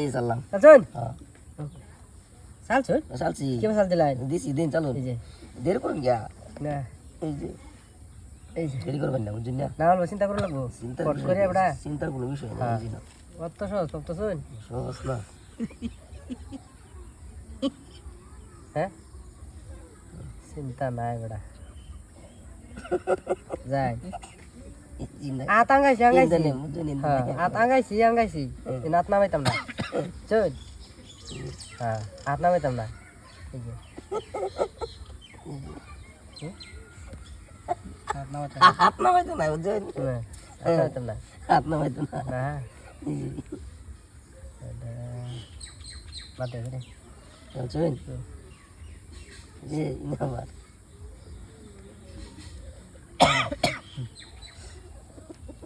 এই চাললাম। চালছুন? হ্যাঁ। চালছুন? চালছি। চাল দিলাই দিছি দিন চালুন। এই যে। দেরি করুন গিয়া? না। এই যে। এই যে। দেরি করবেন না বুঝছেন না? না হলে চিন্তা করে লাগবো। চিন্তার কট করে এবড়া চিন্তার কোনো বিষয় না হ্যাঁ। না। কত সহজ কত শুন। সহজ না। হ্যাঁ? চিন্তা নাই বেড়া। যাই। আত আঙ্গাইছি। আত আঙ্গাইছি নাত নামাইতাম না। চল হ্যাঁ হাত নামাইতাম না এই যে হুম? হাত নামাইতাম না হাত নামাইতো না বুঝছেন না, হাত নামাইতাম না হাত নামাইতো না না এই যে, এটা বাদ দে রে চলছেন হুম। যে ইনা আবার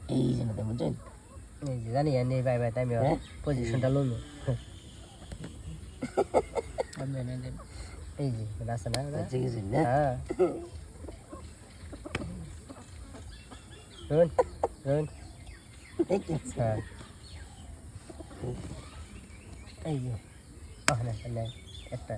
এই যে না বুঝছেন এই যে জানি জানি বাই বাই তাই হ্যাঁ? পজিশনটা লইল এই যে এটা আছে না এটা? বুঝছে গেছেন না হ্যাঁ রুন রুন দেখছেন হ্যাঁ এই যে ওখানে ওখানে একটা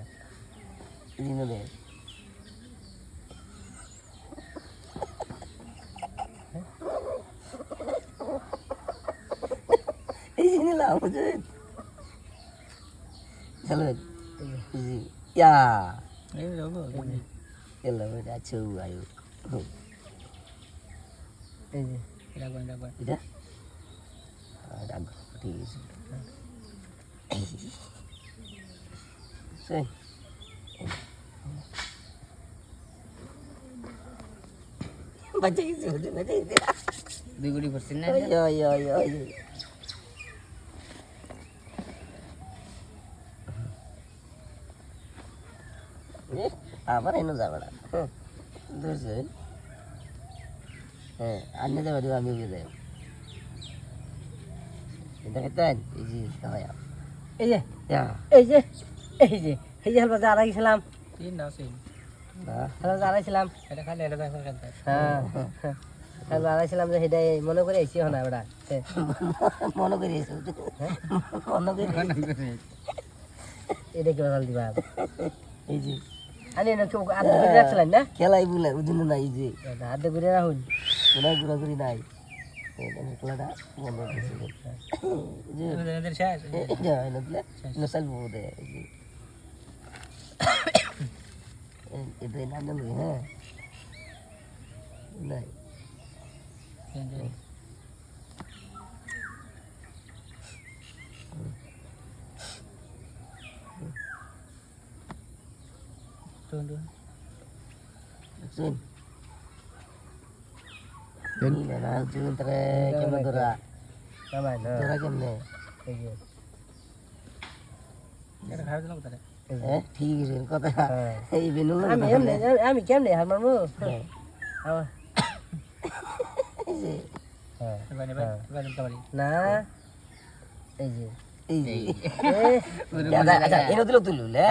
Betul. Salut. Ya. Ini apa? Ini apa? Dah cuci ayu. Ini. Dagun dagun. Ida. Dagun. Please. Say. Baca itu, baca itu. Bigudi bersinar. Yo yo yo yo. আবার এনে যাবে না। ধরছে হ্যাঁ আনে যাবে দেবো আমি উড়ে যাই এটা খেতেন এই যে এই যে এই যে এই যে এই যে যারা গেছিলাম না এটা খালি এটা হ্যাঁ হালবা যে সেটাই মনে করে এসি হনা ওটা মনে করি মনে করি এটা কি দিবা? এই যে আনি না কেউ আধ ঘুরে রাখছিলেন না? খেলাই বলে বুঝলি না এই যে। আধ ঘুরে রাখুন। ঘোরা ঘোরাঘুরি নাই। খেলাটা বন্ধ এটা হয় হ্যাঁ? নাই। তাহলে এই যে। Eh, ঠিক আছে কথা হ্যাঁ। এই বেনুল আমি এমনি আমি কেমনে হার মারবো হ্যাঁ না এই যে এই যে আচ্ছা আচ্ছা এনে দিল তুলুলে